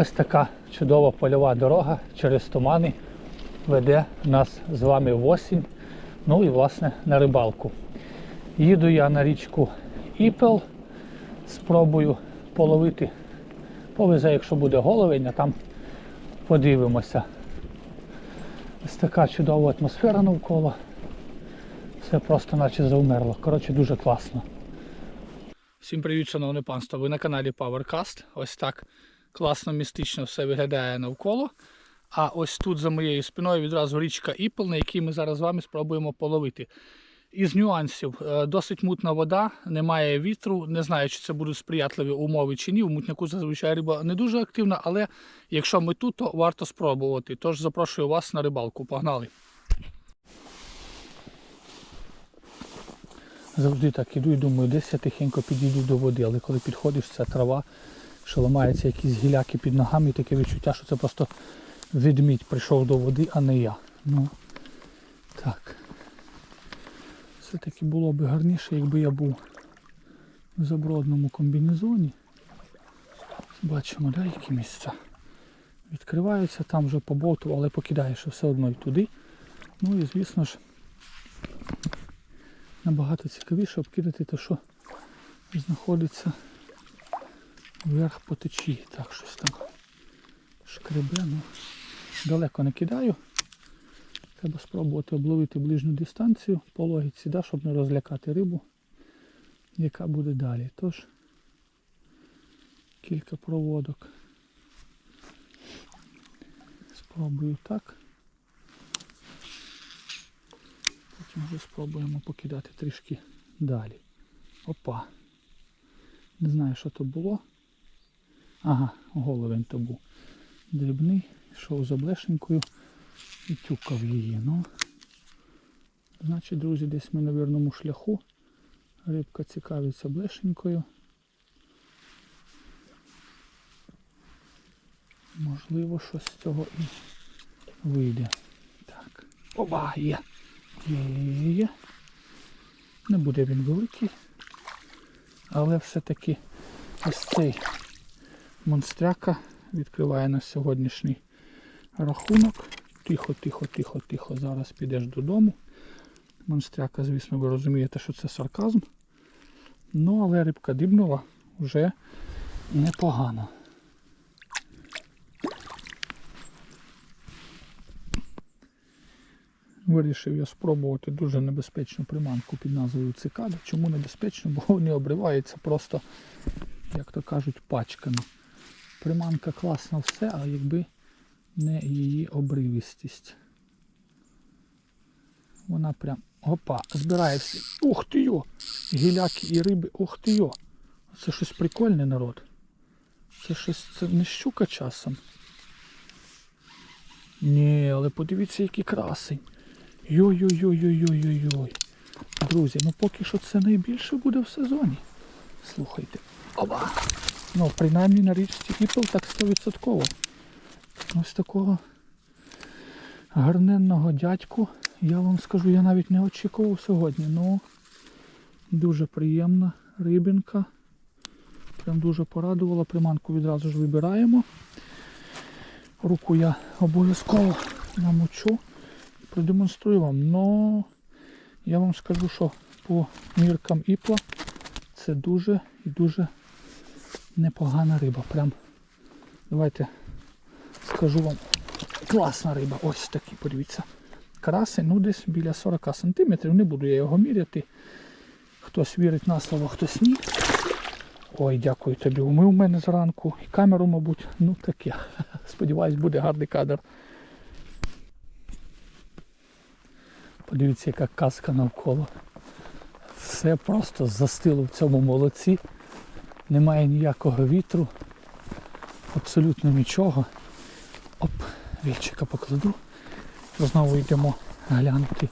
Ось така чудова польова дорога через тумани веде нас з вами в осінь, ну і власне на рибалку. Їду я на річку Іпел, спробую половити. Повезе, якщо буде головень, а там подивимося. Ось така чудова атмосфера навколо. Все просто наче завмерло. Коротше, дуже класно. Всім привіт, шановне панство. Ви на каналі PowerCast. Ось так класно, містично все виглядає навколо. А ось тут за моєю спиною відразу річка Іпл, на якій ми зараз з вами спробуємо половити. Із нюансів е, досить мутна вода, немає вітру. Не знаю, чи це будуть сприятливі умови чи ні. У мутняку зазвичай риба не дуже активна, але якщо ми тут, то варто спробувати. Тож запрошую вас на рибалку. Погнали! Завжди так іду і думаю, десь я тихенько підійду до води, але коли підходиш, ця трава, що ламаються якісь гіляки під ногами, і таке відчуття, що це просто ведмідь прийшов до води, а не я. Ну так. Все-таки було б гарніше, якби я був в забродному комбінезоні. Бачимо, да, які місця. Відкриваються, там вже побовту, але покидаєш все одно і туди. Ну і звісно ж набагато цікавіше обкидати те, що знаходиться вверх по течії. Так, щось там шкребе. Ну, далеко не кидаю. Треба спробувати обловити ближню дистанцію по логіці, да, щоб не розлякати рибу, яка буде далі. Тож кілька проводок. Спробую так. Потім вже спробуємо покидати трішки далі. Опа. Не знаю, що то було. Ага, головень то був. Дрібний, йшов за блешенькою і тюкав її. Ну, Значить, друзі, десь ми на вірному шляху. Рибка цікавиться блешенькою. Можливо, щось з цього і вийде. Так. Оба, є. Є, є, є. Не буде він великий. Але все-таки ось цей монстряка відкриває на сьогоднішній рахунок. Тихо, тихо, тихо, тихо. Зараз підеш додому. Монстряка, звісно, ви розумієте, що це сарказм. Ну, але рибка дибнула вже непогано. Вирішив я спробувати дуже небезпечну приманку під назвою цикада. Чому небезпечно? Бо вони обриваються просто, як то кажуть, пачками. Приманка класна все, а якби не її обривістість. Вона прям опа, збирає всі. Ух ти йо! Гіляки і риби, ух ти йо! Це щось прикольне народ. Це щось це не щука часом. Ні, але подивіться, який красень. Йой-йой-йой-йой-йой-йой. Друзі, ну поки що це найбільше буде в сезоні. Слухайте. Оба! Ну, принаймні на річці Іпл так 100%. Ось такого гарненного дядьку, я вам скажу, я навіть не очікував сьогодні. Ну, дуже приємна рибінка. Прям дуже порадувала. Приманку відразу ж вибираємо. Руку я обов'язково намочу продемонструю вам. Но я вам скажу, що по міркам іпла це дуже і дуже непогана риба. Прям давайте скажу вам класна риба. Ось такі, подивіться. Красень, ну десь біля 40 см. Не буду я його міряти. Хтось вірить на слово, хтось ні. Ой, дякую тобі. Умив мене зранку. І камеру, мабуть, ну таке. Сподіваюсь, буде гарний кадр. Подивіться, яка казка навколо. Все просто застило в цьому молоці. Немає ніякого вітру. Абсолютно нічого. Оп, вільчика покладу. Знову йдемо глянути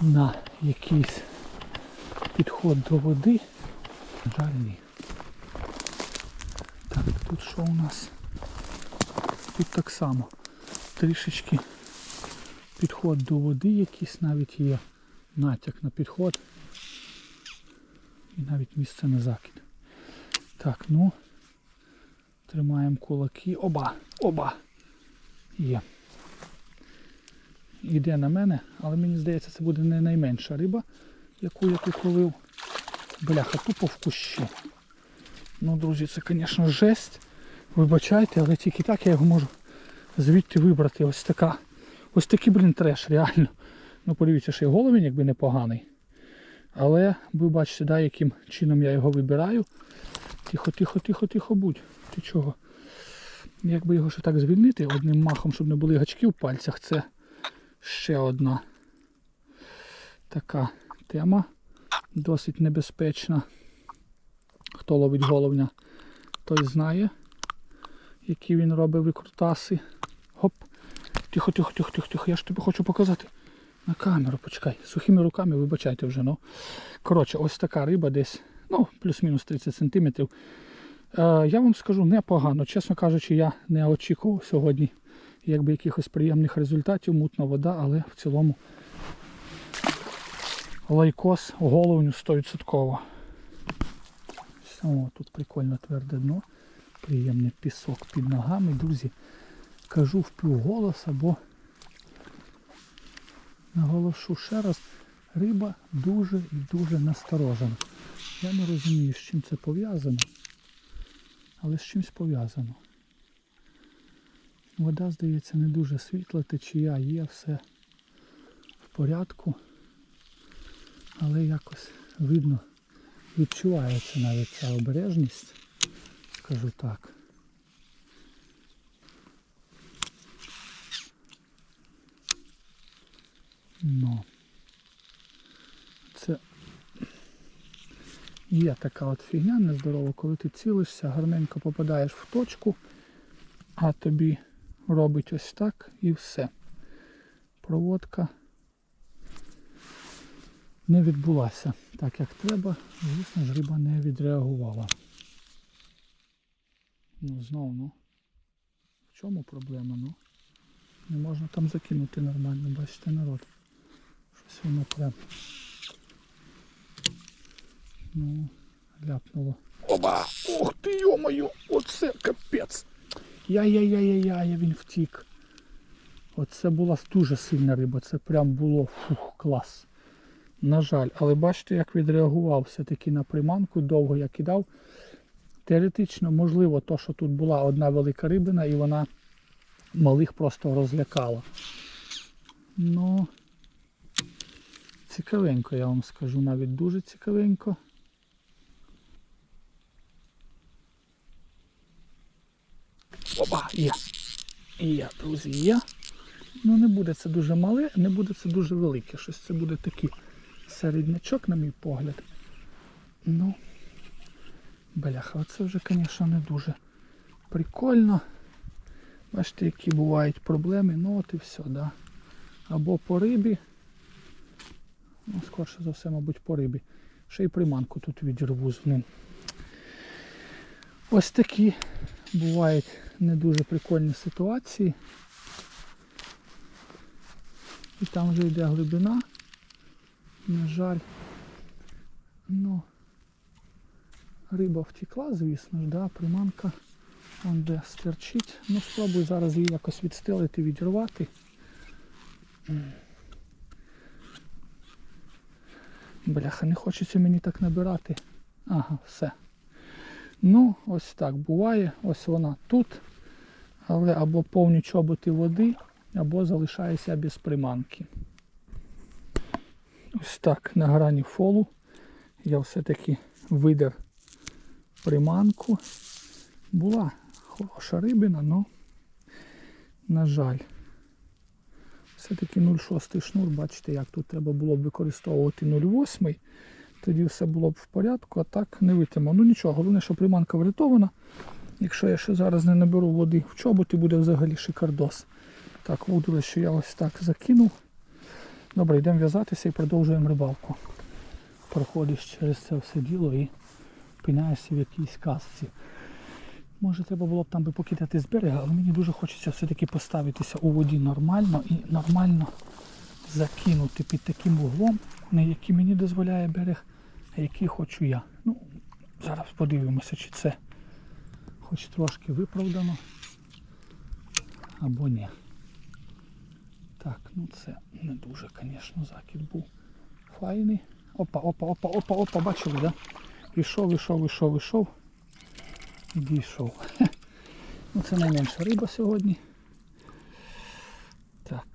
на якийсь підход до води. На Жаль ні. Так, тут що у нас? Тут так само. Трішечки підход до води якийсь навіть є. Натяк на підход. І навіть місце на закид. Так, ну Тримаємо кулаки. Оба! Оба! Є. Іде на мене, але мені здається, це буде не найменша риба, яку я тут ловив. Бляха, тупо в кущі. Ну, друзі, це, звісно, жесть. Вибачайте, але тільки так я його можу звідти вибрати. Ось така. Ось такий, блін, треш, реально. Ну, подивіться, що і головень якби непоганий. Але ви бачите, да, яким чином я його вибираю. Тихо, тихо, тихо, тихо будь. Ти чого? Якби його ще так звільнити одним махом, щоб не були гачки в пальцях, це ще одна така тема. Досить небезпечна. Хто ловить головня, той знає, які він робить викрутаси. Хоп. Тихо, тихо, тихо, тихо, тихо. Я ж тобі хочу показати. На камеру, почекай. Сухими руками, вибачайте вже. ну. Коротше, ось така риба десь, ну, плюс-мінус 30 сантиметрів. Е, я вам скажу непогано. Чесно кажучи, я не очікував сьогодні якби якихось приємних результатів, мутна вода, але в цілому лайкос головню 100%. О, тут прикольно тверде дно. Приємний пісок під ногами. Друзі, кажу в півголоса, бо наголошу ще раз, риба дуже і дуже насторожена. Я не розумію, з чим це пов'язано, але з чимось пов'язано. Вода, здається, не дуже світла, течія є, все в порядку. Але якось видно, відчувається навіть ця обережність, скажу так. Ну, це є така от фігня нездорова, коли ти цілишся, гарненько попадаєш в точку, а тобі робить ось так і все. Проводка не відбулася так, як треба. Звісно ж, риба не відреагувала. Ну, знову, ну. В чому проблема, ну? Не можна там закинути нормально, бачите, народ. Щось воно прям. Ну, ляпнуло. Оба! Ох ти йомаю! Оце капець! Я-я-я-я-я, він втік. Оце була дуже сильна риба, це прям було фух, клас. На жаль, але бачите, як відреагував все-таки на приманку, довго я кидав. Теоретично, можливо, то, що тут була одна велика рибина і вона малих просто розлякала. Ну, цікавенько, я вам скажу, навіть дуже цікавенько. Опа, є. Є, друзі, є. Ну не буде це дуже мале, не буде це дуже велике. Щось це буде такий середнячок, на мій погляд. Ну, бляха, оце вже, звісно, не дуже прикольно. Бачите, які бувають проблеми, ну от і все, да. Або по рибі. Ну, скорше за все, мабуть, по рибі. Ще й приманку тут відірву з ним. Ось такі бувають не дуже прикольні ситуації. І там вже йде глибина. На жаль. Ну, риба втекла, звісно ж, да, приманка вон де стерчить. Ну, спробую зараз її якось відстелити, відірвати. Бляха, не хочеться мені так набирати. Ага, все. Ну, ось так буває. Ось вона тут. Але або повні чоботи води, або залишаюся без приманки. Ось так на грані фолу я все-таки видер приманку. Була хороша рибина, але, на жаль, все-таки 0,6 шнур, бачите, як тут треба було б використовувати 0,8. Тоді все було б в порядку, а так не витримав. Ну нічого, головне, що приманка врятована. Якщо я ще зараз не наберу води в чоботи, буде взагалі шикардос. Так, вудили, що я ось так закинув. Добре, йдемо в'язатися і продовжуємо рибалку. Проходиш через це все діло і пинаєшся в якійсь казці. Може треба було б там би покидати з берега, але мені дуже хочеться все-таки поставитися у воді нормально і нормально закинути під таким углом, не який мені дозволяє берег, а який хочу я. Ну, зараз подивимося, чи це хоч трошки виправдано. Або ні. Так, ну це не дуже, звісно, закид був файний. Опа, опа, опа, опа, опа, бачили, да? Ішов, ішов, ішов, ішов. І дійшов. Ну це найменша риба сьогодні. Так.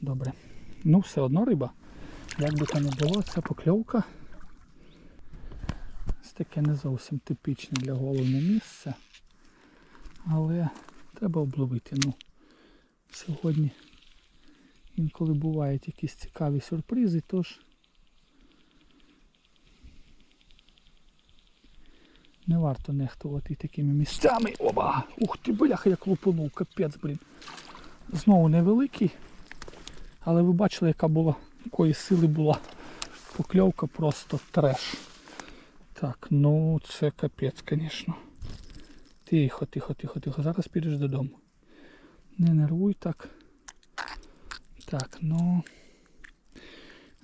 Добре. Ну, все одно риба. Як би то не було, це покльовка. Таке не зовсім типічне для головне місце. Але треба обловити. Ну, сьогодні інколи бувають якісь цікаві сюрпризи, тож не варто нехтувати такими місцями. Оба! Ух ти, бляха, як лупанув, капець, блін. Знову невеликий. Але ви бачили, яка була, якої сили була покльовка, просто треш. Так, ну це капець, звісно. Тихо, тихо, тихо, тихо. Зараз підеш додому. Не нервуй так. Так, ну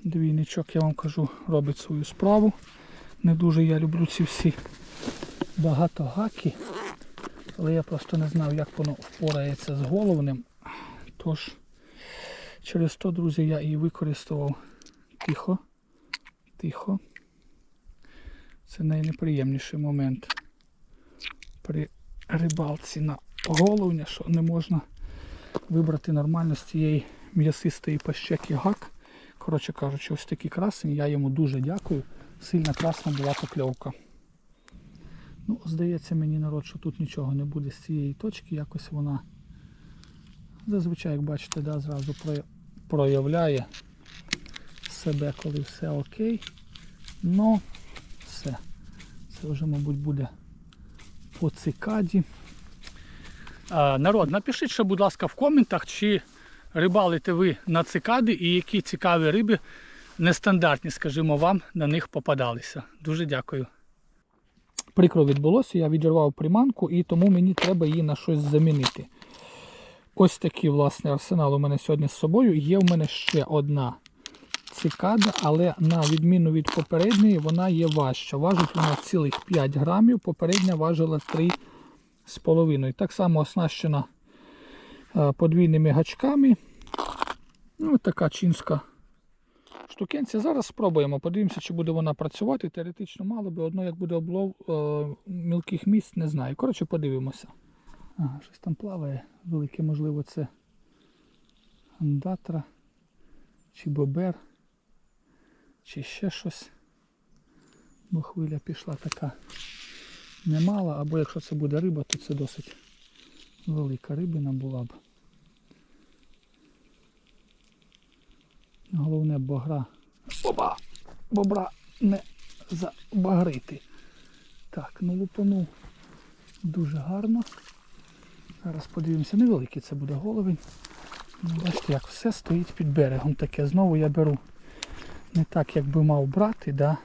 двійничок, я вам кажу, робить свою справу. Не дуже я люблю ці всі багатогаки. Але я просто не знав, як воно впорається з головним. Тож, через то, друзі, я і використовував тихо. Тихо. Це найнеприємніший момент при рибалці на головня, що не можна вибрати нормально з цієї м'ясистої пащеки гак. Коротше кажучи, ось такі красені. Я йому дуже дякую. Сильно красна була покльовка. Ну, здається мені народ, що тут нічого не буде з цієї точки. Якось вона зазвичай, як бачите, да, зразу проявляє себе, коли все окей. Ну, все. Це вже, мабуть, буде по цикаді. А, народ, напишіть ще, будь ласка, в коментах, чи рибалите ви на цикади і які цікаві риби нестандартні, скажімо, вам на них попадалися. Дуже дякую. Прикро відбулося, я відірвав приманку і тому мені треба її на щось замінити. Ось такий власне арсенал у мене сьогодні з собою. Є в мене ще одна цикада, але на відміну від попередньої, вона є важча. Важить вона цілих 5 грамів, попередня важила 3,5. Так само оснащена е, подвійними гачками. Ну, така чінська штукенця. Зараз спробуємо. Подивимося, чи буде вона працювати. Теоретично мало би, одно як буде облов е, мілких місць, не знаю. Коротше, подивимося. Ага, щось там плаває велике, можливо, це андатра, чи бобер, чи ще щось. Бо хвиля пішла така немала, або якщо це буде риба, то це досить велика рибина була б. Головне богра. Оба! Бобра не забагрити. Так, ну лупанув дуже гарно. Зараз подивимося, невеликий це буде головень. Ну, Бачите, як все стоїть під берегом таке. Знову я беру не так, як би мав брати, да?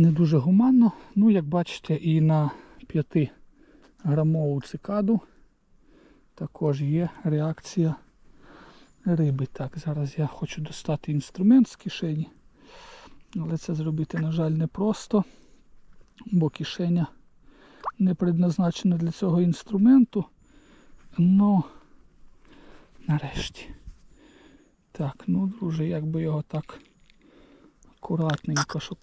не дуже гуманно. Ну, як бачите, і на 5 грамову цикаду також є реакція риби. Так, зараз я хочу достати інструмент з кишені. Але це зробити, на жаль, непросто, бо кишеня не предназначена для цього інструменту. Ну, нарешті. Так, ну, друже, якби його так акуратненько, щоб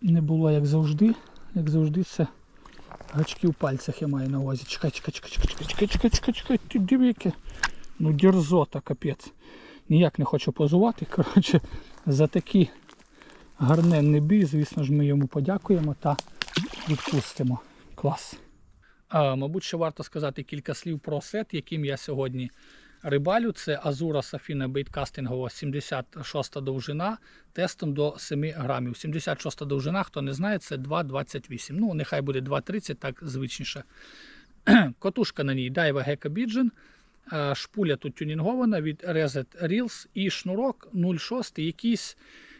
не було як завжди. Як завжди це гачки в пальцях я маю на увазі. Чекай, чекай, чекай, чекай, чекай, чекай, чекай, чекай, ти дивіки. Ну дерзота, капець. Ніяк не хочу позувати. коротше, За такий гарненний бій, звісно ж, ми йому подякуємо та відпустимо. Клас. Мабуть, ще варто сказати кілька слів про сет, яким я сьогодні рибалю. Це Азура Safina бейткастингова 76 довжина тестом до 7 грамів. 76 довжина, хто не знає, це 2,28. Ну, нехай буде 2,30, так звичніше. Котушка на ній Daiwa Gecko Pigeon. Шпуля тут тюнінгована від Reset Reels і шнурок 0,6, якийсь,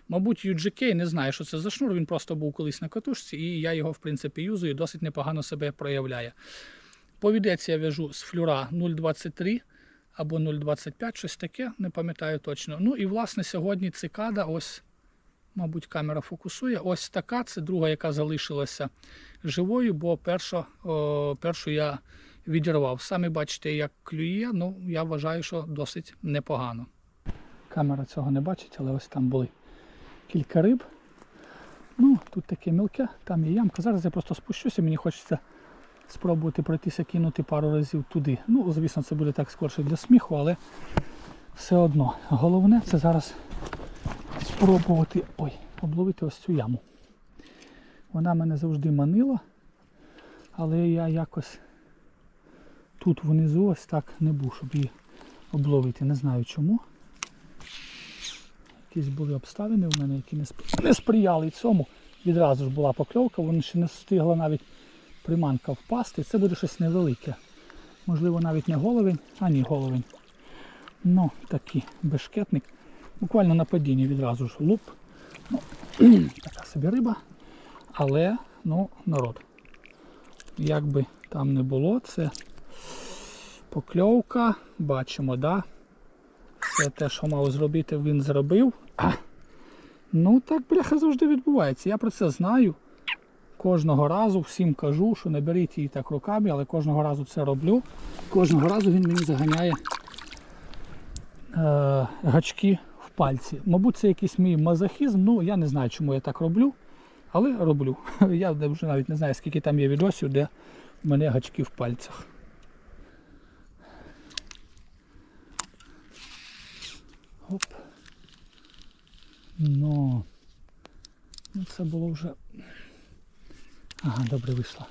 мабуть, UGK, не знаю, що це за шнур. Він просто був колись на катушці, і я його, в принципі, юзую, досить непогано себе проявляє. Повідець я в'яжу з флюра 0,23 або 0,25, щось таке, не пам'ятаю точно. Ну і власне сьогодні цикада ось мабуть, камера фокусує. Ось така, це друга, яка залишилася живою, бо перша, о, першу я відірвав. Самі бачите, як клює, ну я вважаю, що досить непогано. Камера цього не бачить, але ось там були кілька риб. Ну, тут таке мілке, там є ямка. Зараз я просто спущуся, мені хочеться спробувати пройтися, кинути пару разів туди. Ну, звісно, це буде так скорше для сміху, але все одно. Головне це зараз спробувати ой, обловити ось цю яму. Вона мене завжди манила, але я якось тут внизу ось так не був, щоб її обловити. Не знаю чому. Якісь були обставини в мене, які не не сприяли цьому. Відразу ж була покльовка, вона ще не встигла навіть приманка впасти. Це буде щось невелике. Можливо, навіть не головень, а ні, головень. Ну, такий бешкетник. Буквально на падінні відразу ж луп. Ну, така собі риба. Але, ну, народ. Як би там не було, це покльовка. Бачимо, да? Все те, що мав зробити, він зробив. А, ну так, бляха, завжди відбувається. Я про це знаю. Кожного разу всім кажу, що не беріть її так руками, але кожного разу це роблю. Кожного разу він мені заганяє е, гачки в пальці. Мабуть, це якийсь мій мазохізм. Ну, я не знаю, чому я так роблю, але роблю. Я вже навіть не знаю, скільки там є відосів, де в мене гачки в пальцях. Оп. Ну, ну це було вже. Ага, добре вийшла.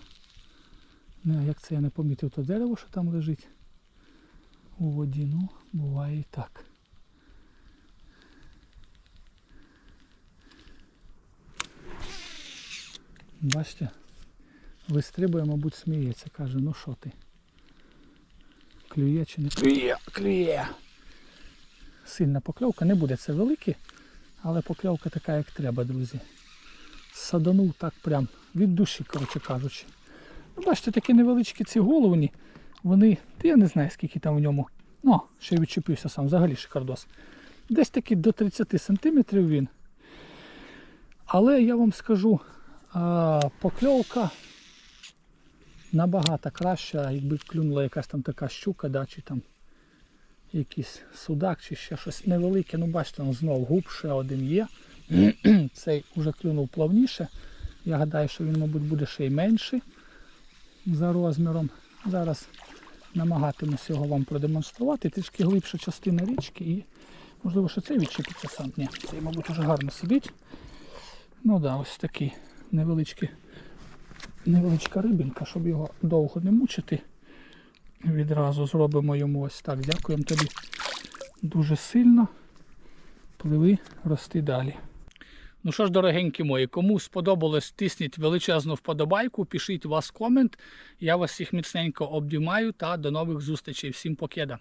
Ну, а як це я не помітив то дерево, що там лежить у воді, ну, буває і так. Бачите, вистрибує, мабуть, сміється, каже, ну що ти? Клює чи не клює, клює. Сильна покльовка, не буде це велике, але покльовка така, як треба, друзі. Саданув так прям від душі, коротше кажучи. Ну, бачите, такі невеличкі ці головні, вони, я не знаю, скільки там в ньому. Ну, ще відчепився сам, взагалі шикардос. Десь таки до 30 сантиметрів він. Але я вам скажу, покльовка набагато краща, якби клюнула якась там така щука, да, чи там якийсь судак, чи ще щось невелике. Ну, бачите, он знов губ ще один є. Цей вже клюнув плавніше. Я гадаю, що він, мабуть, буде ще й менший за розміром. Зараз намагатимусь його вам продемонструвати. Трішки глибша частина річки і можливо, що цей відчепиться сам. Ні, цей, мабуть, вже гарно сидить. Ну да, ось такий невеличкий, невеличка рибинка, щоб його довго не мучити. Відразу зробимо йому ось так. Дякуємо тобі дуже сильно. Пливи, рости далі. Ну що ж, дорогенькі мої, кому сподобалось, тисніть величезну вподобайку, пишіть у вас комент. Я вас всіх міцненько обдімаю та до нових зустрічей. Всім покеда!